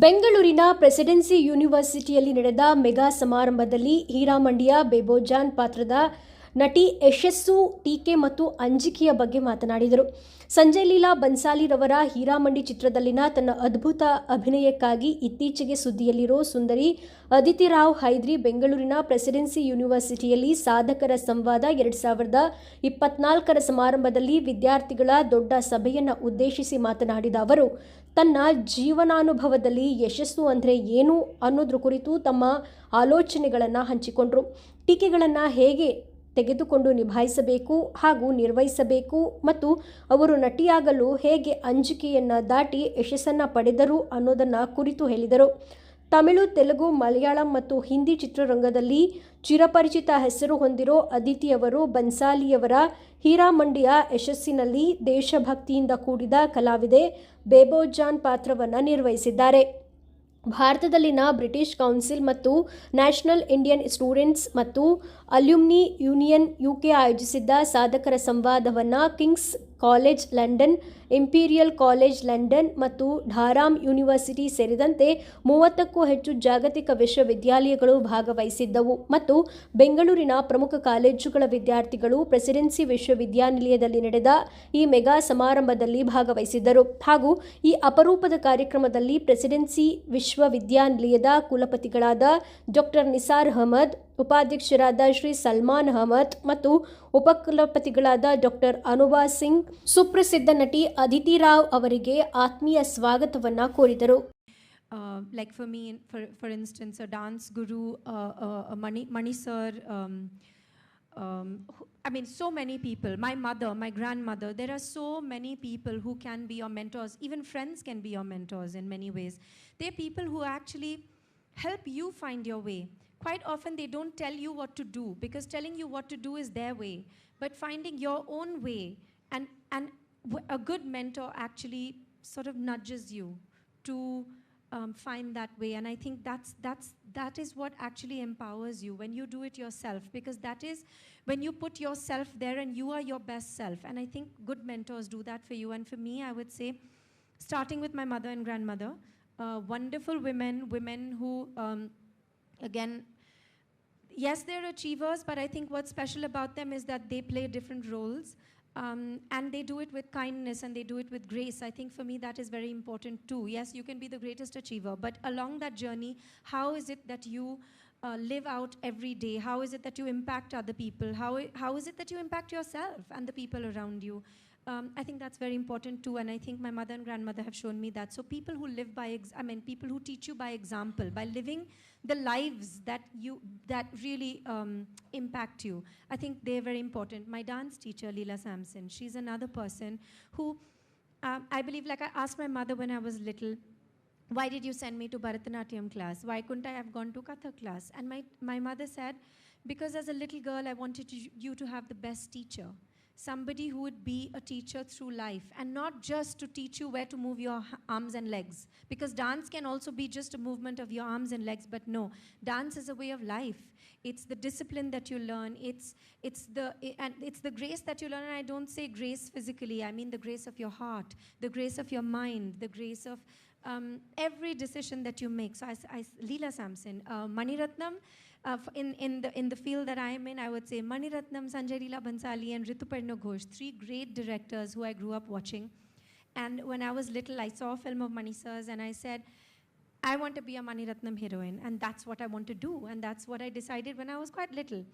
ಬೆಂಗಳೂರಿನ ಪ್ರೆಸಿಡೆನ್ಸಿ ಯೂನಿವರ್ಸಿಟಿಯಲ್ಲಿ ನಡೆದ ಮೆಗಾ ಸಮಾರಂಭದಲ್ಲಿ ಹೀರಾಮಂಡಿಯ ಬೇಬೋಜಾನ್ ಪಾತ್ರದ ನಟಿ ಯಶಸ್ಸು, ಟೀಕೆ ಮತ್ತು ಅಂಜಿಕೆಯ ಬಗ್ಗೆ ಮಾತನಾಡಿದರು. ಸಂಜಯ್ ಲೀಲಾ ಬನ್ಸಾಲಿರವರ ಹೀರಾಮಂಡಿ ಚಿತ್ರದಲ್ಲಿನ ತನ್ನ ಅದ್ಭುತ ಅಭಿನಯಕ್ಕಾಗಿ ಇತ್ತೀಚೆಗೆ ಸುದ್ದಿಯಲ್ಲಿರೋ ಸುಂದರಿ ಅದಿತಿ ರಾವ್ ಹೈದ್ರಿ ಬೆಂಗಳೂರಿನ ಪ್ರೆಸಿಡೆನ್ಸಿ ಯೂನಿವರ್ಸಿಟಿಯಲ್ಲಿ ಸಾಧಕರ ಸಂವಾದ ಎರಡು ಸಾವಿರದ ಇಪ್ಪತ್ನಾಲ್ಕರ ಸಮಾರಂಭದಲ್ಲಿ ವಿದ್ಯಾರ್ಥಿಗಳ ದೊಡ್ಡ ಸಭೆಯನ್ನು ಉದ್ದೇಶಿಸಿ ಮಾತನಾಡಿದ ಅವರು, ತನ್ನ ಜೀವನಾನುಭವದಲ್ಲಿ ಯಶಸ್ಸು ಅಂದರೆ ಏನು ಅನ್ನೋದ್ರ ಕುರಿತು ತಮ್ಮ ಆಲೋಚನೆಗಳನ್ನು ಹಂಚಿಕೊಂಡರು. ಟೀಕೆಗಳನ್ನು ಹೇಗೆ ತೆಗೆದುಕೊಂಡು ನಿಭಾಯಿಸಬೇಕು ಹಾಗೂ ನಿರ್ವಹಿಸಬೇಕು ಮತ್ತು ಅವರು ನಟಿಯಾಗಲು ಹೇಗೆ ಅಂಜಿಕೆಯನ್ನು ದಾಟಿ ಯಶಸ್ಸನ್ನು ಪಡೆದರು ಅನ್ನೋದನ್ನು ಕುರಿತು ಹೇಳಿದರು. ತಮಿಳು, ತೆಲುಗು, ಮಲಯಾಳಂ ಮತ್ತು ಹಿಂದಿ ಚಿತ್ರರಂಗದಲ್ಲಿ ಚಿರಪರಿಚಿತ ಹೆಸರು ಹೊಂದಿರೋ ಅದಿತಿಯವರು ಬನ್ಸಾಲಿಯವರ ಹೀರಾಮಂಡಿಯ ಯಶಸ್ಸಿನಲ್ಲಿ ದೇಶಭಕ್ತಿಯಿಂದ ಕೂಡಿದ ಕಲಾವಿದೆ ಬೇಬೋಜಾನ್ ಪಾತ್ರವನ್ನು ನಿರ್ವಹಿಸಿದ್ದಾರೆ. ಭಾರತದಲ್ಲಿನ ಬ್ರಿಟಿಷ್ ಕೌನ್ಸಿಲ್ ಮತ್ತು ನ್ಯಾಷನಲ್ ಇಂಡಿಯನ್ ಸ್ಟೂಡೆಂಟ್ಸ್ ಮತ್ತು ಅಲ್ಯೂಮ್ನಿ ಯೂನಿಯನ್ ಯುಕೆ ಆಯೋಜಿಸಿದ್ದ ಸಾಧಕರ ಸಂವಾದವನ್ನು King's College London, Imperial College London ಮತ್ತು ಢಾರಾಮ್ ಯೂನಿವರ್ಸಿಟಿ ಸೇರಿದಂತೆ ಮೂವತ್ತಕ್ಕೂ ಹೆಚ್ಚು ಜಾಗತಿಕ ವಿಶ್ವವಿದ್ಯಾಲಯಗಳು ಭಾಗವಹಿಸಿದ್ದವು ಮತ್ತು ಬೆಂಗಳೂರಿನ ಪ್ರಮುಖ ಕಾಲೇಜುಗಳ ವಿದ್ಯಾರ್ಥಿಗಳು ಪ್ರೆಸಿಡೆನ್ಸಿ ವಿಶ್ವವಿದ್ಯಾನಿಲಯದಲ್ಲಿ ನಡೆದ ಈ ಮೆಗಾ ಸಮಾರಂಭದಲ್ಲಿ ಭಾಗವಹಿಸಿದ್ದರು. ಹಾಗೂ ಈ ಅಪರೂಪದ ಕಾರ್ಯಕ್ರಮದಲ್ಲಿ ಪ್ರೆಸಿಡೆನ್ಸಿ ವಿಶ್ವವಿದ್ಯಾನಿಲಯದ ಕುಲಪತಿಗಳಾದ ಡಾಕ್ಟರ್ ನಿಸಾರ್ ಅಹಮದ್ ಉಪಾಧ್ಯಕ್ಷರಾದ ಶ್ರೀ ಸಲ್ಮಾನ್ ಅಹಮದ್ ಮತ್ತು ಉಪಕುಲಪತಿಗಳಾದ ಡಾಕ್ಟರ್ ಅನುಭಾ ಸಿಂಗ್ ಸುಪ್ರಸಿದ್ಧ ನಟಿ ಅದಿತಿ ರಾವ್ ಅವರಿಗೆ ಆತ್ಮೀಯ ಸ್ವಾಗತವನ್ನು ಕೋರಿದರು like for me for for instance instance, a dance ಮಣಿ uh, I mean sir, um, um, my. My mother, my grandmother, there are so many people who can be your mentors. Even friends can be your mentors in many ways. They're people who actually help you find your way. Quite often, they don't tell you what to do because telling you what to do is their way. But finding your own way and, and a good mentor actually sort of nudges you to um, find that way. And i think that's that's that is what actually empowers you when you do it yourself because that is when you put yourself there and you are your best self. And i think good mentors do that for you. And for me i would say starting with my mother and grandmother uh, wonderful women women who um, again yes, they're achievers, but I think what's special about them is that they play different roles. Um, and they do it with kindness and they do it with grace. I think for me that is very important too. Yes, you can be the greatest achiever, but along that journey, how is it that you uh, live out every day? How is it that you impact other people? How, how is it that you impact yourself and the people around you? Um, I think that's very important too, and I think my mother and grandmother have shown me that. So people who live by, I mean, people who teach you by example, by living the lives that you that really um, impact you. I think they're very important. My dance teacher, Leela Sampson, she's another person who, um, I believe, like I asked my mother when I was little, why did you send me to Bharatanatyam class? Why couldn't I have gone to Kathak class? And my, my mother said, because as a little girl, I wanted you to have the best teacher. Somebody who would be a teacher through life and not just to teach you where to move your arms and legs. Because dance can also be just a movement of your arms and legs, but no, dance is a way of life. It's the discipline that you learn. It's, it's, the, and it's the grace that you learn. And I don't say grace physically, I mean the grace of your heart, the grace of your mind, the grace of um, every decision that you make. So, I, I Leela Sampson, uh, Maniratnam, uh, in, in, the, in the field that I am in, I would say Maniratnam, Sanjay Leela Bansali, and Rituparno Ghosh, three great directors who I grew up watching. And when I was little, I saw a film of Mani Sir's, and I said, I want to be a Maniratnam heroine, and that's what I want to do, and that's what I decided when I was quite little.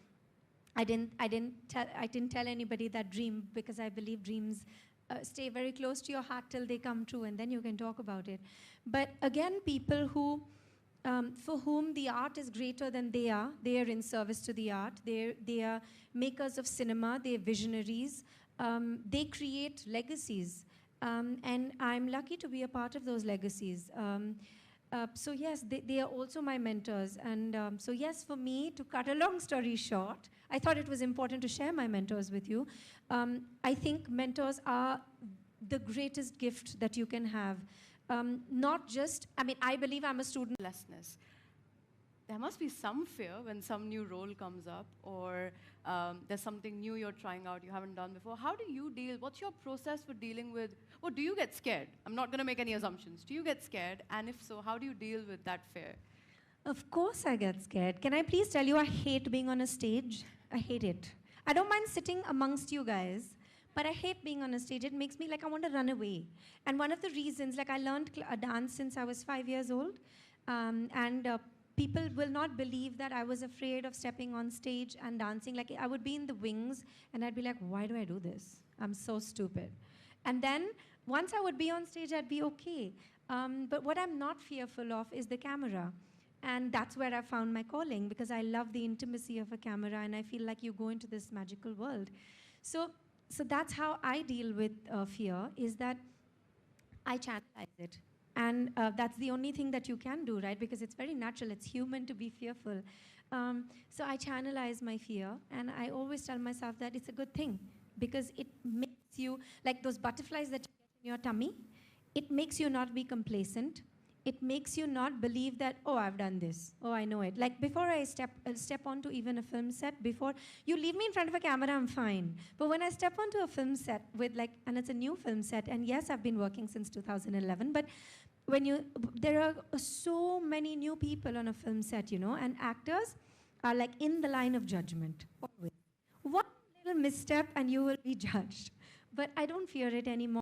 I didn't, I didn't, tell, I didn't tell anybody that dream because I believe dreams uh, stay very close to your heart till they come true, and then you can talk about it. But again, people who, um, for whom the art is greater than they are, they are in service to the art. They're, they are makers of cinema. They're visionaries. Um, they create legacies, um, and I'm lucky to be a part of those legacies. Um, uh, so yes, they, they are also my mentors, and um, so yes, for me, to cut a long story short, I thought it was important to share my mentors with you. Um, I think mentors are the greatest gift that you can have. Um, not just, I mean, I believe I'm a student. lessness. there must be some fear when some new role comes up or um, there's something new you're trying out you haven't done before. How do you deal? What's your process for dealing with? Or do you get scared? I'm not going to make any assumptions. Do you get scared? And if so, how do you deal with that fear? Of course, I get scared. Can I please tell you, I hate being on a stage. I hate it. I don't mind sitting amongst you guys, but I hate being on a stage. It makes me like I want to run away. And one of the reasons, like I learned a dance since I was five years old, um, and uh, people will not believe that I was afraid of stepping on stage and dancing. Like I would be in the wings, and I'd be like, why do I do this? I'm so stupid. And then once I would be on stage, I'd be okay. Um, but what I'm not fearful of is the camera. And that's where I found my calling because I love the intimacy of a camera and I feel like you go into this magical world. So, so that's how I deal with uh, fear is that I channelize it. And uh, that's the only thing that you can do, right? Because it's very natural, it's human to be fearful. Um, so I channelize my fear and I always tell myself that it's a good thing because it makes you, like those butterflies that you get in your tummy, it makes you not be complacent. It makes you not believe that, oh, I've done this. Oh, I know it. Like before I step, uh, step onto even a film set, before you leave me in front of a camera, I'm fine. But when I step onto a film set with like, and it's a new film set, and yes, I've been working since 2011, but when you, there are so many new people on a film set, you know, and actors are like in the line of judgment always. One little misstep and you will be judged. But I don't fear it anymore.